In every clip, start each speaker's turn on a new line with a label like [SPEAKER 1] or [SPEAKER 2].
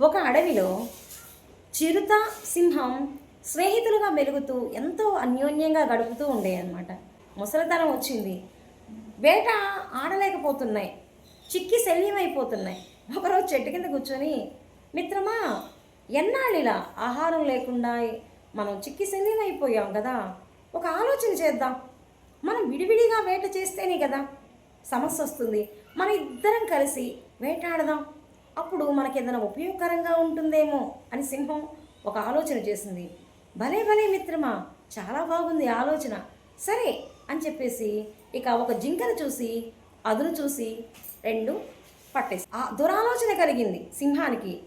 [SPEAKER 1] ఒక అడవిలో చిరుత సింహం స్నేహితులుగా మెలుగుతూ ఎంతో అన్యోన్యంగా గడుపుతూ ఉండేయన్నమాట. ముసలితనం వచ్చింది. వేట ఆడలేకపోతున్నాయి. చిక్కి శల్యమైపోతున్నాయి. ఒకరోజు చెట్టు కింద కూర్చొని మిత్రమా ఎన్నాళ్ళిలా ఆహారం లేకుండా మనం చిక్కి శల్యమైపోయాం కదా? ఒక ఆలోచన చేద్దాం. మనం విడివిడిగా వేట చేస్తేనే కదా సమస్య వస్తుంది. మన ఇద్దరం కలిసి వేటాడదాం. అప్పుడు మనకి ఏదైనా ఉపయోగకరంగా ఉంటుందేమో అని సింహం ఒక ఆలోచన చేసింది. భలే భలే మిత్రమా చాలా బాగుంది ఆలోచన. సరే అని చెప్పేసి ఇక ఒక జింకను చూసి అదును చూసి రెండు పట్టేసి ఆ దురాలోచన కలిగింది సింహానికి.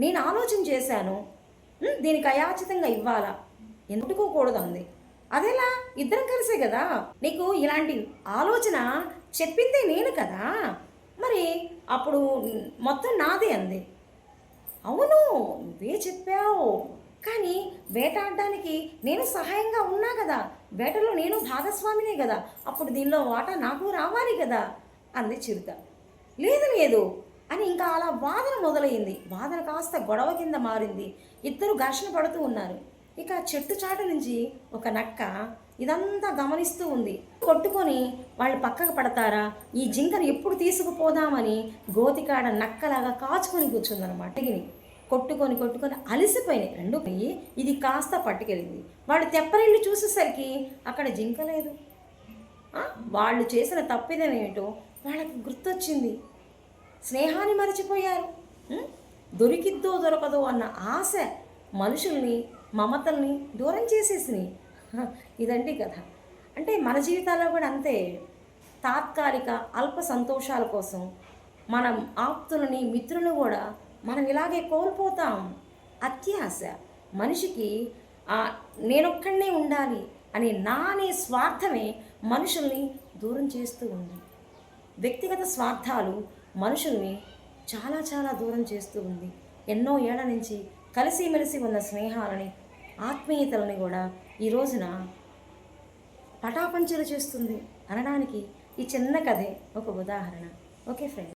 [SPEAKER 1] నేను ఆలోచన చేశాను దీనికి అయాచితంగా ఇవ్వాలా? ఎందుకోకూడదు అంది అదేలా ఇద్దరం కలిసే కదా? నీకు ఇలాంటి ఆలోచన చెప్పిందే నేను కదా? మరి అప్పుడు మొత్తం నాదే అంది. అవును నువ్వే చెప్పావు. కానీ వేటాడడానికి నేను సహాయంగా ఉన్నా కదా. వేటలో నేను భాగస్వామినే కదా. అప్పుడు దీనిలో వాటా నాకు రావాలి కదా అంది చిరుత. లేదు లేదు అని ఇంకా అలా వాదన మొదలైంది. వాదన కాస్త గొడవ కింద మారింది. ఇద్దరు ఘర్షణ పడుతూ ఉన్నారు. ఇక చెట్టు చాటు నుంచి ఒక నక్క ఇదంతా గమనిస్తూ ఉంది. కొట్టుకొని వాళ్ళు పక్కకు పడతారా? ఈ జింకను ఎప్పుడు తీసుకుపోదామని గోతికాడ నక్కలాగా కాచుకొని కూర్చుందనమాట టిగిని కొట్టుకొని కొట్టుకొని అలసిపోయినాయి రెండు. పోయి ఇది కాస్త పట్టుకెళ్ళింది. వాళ్ళు తెప్పరిల్లు చూసేసరికి అక్కడ జింక లేదు. వాళ్ళు చేసిన తప్పిదనేటో వాళ్ళకి గుర్తొచ్చింది. స్నేహాన్ని మర్చిపోయారు. దొరికిద్దో దొరకదో అన్న ఆశ మనుషుల్ని మమతల్ని దూరం చేసేసినాయి ఇదండి కథ. అంటే మన జీవితాల్లో కూడా అంతే. తాత్కాలిక అల్ప సంతోషాల కోసం మనం ఆప్తులని మిత్రులను కూడా మనం ఇలాగే కోల్పోతాం. అత్యాశ. మనిషికి నేనొక్కడనే ఉండాలి అనే నా అనే స్వార్థమే మనుషుల్ని దూరం చేస్తూ ఉంది. వ్యక్తిగత స్వార్థాలు మనుషుల్ని చాలా చాలా దూరం చేస్తూ ఉంది. ఎన్నో ఏళ్ళ నుంచి కలిసిమెలిసి ఉన్న స్నేహాలని ఆత్మీయతలని కూడా ఈ రోజున పటాపంచలు చేస్తుంది అనడానికి ఈ చిన్న కథే ఒక ఉదాహరణ. Okay friend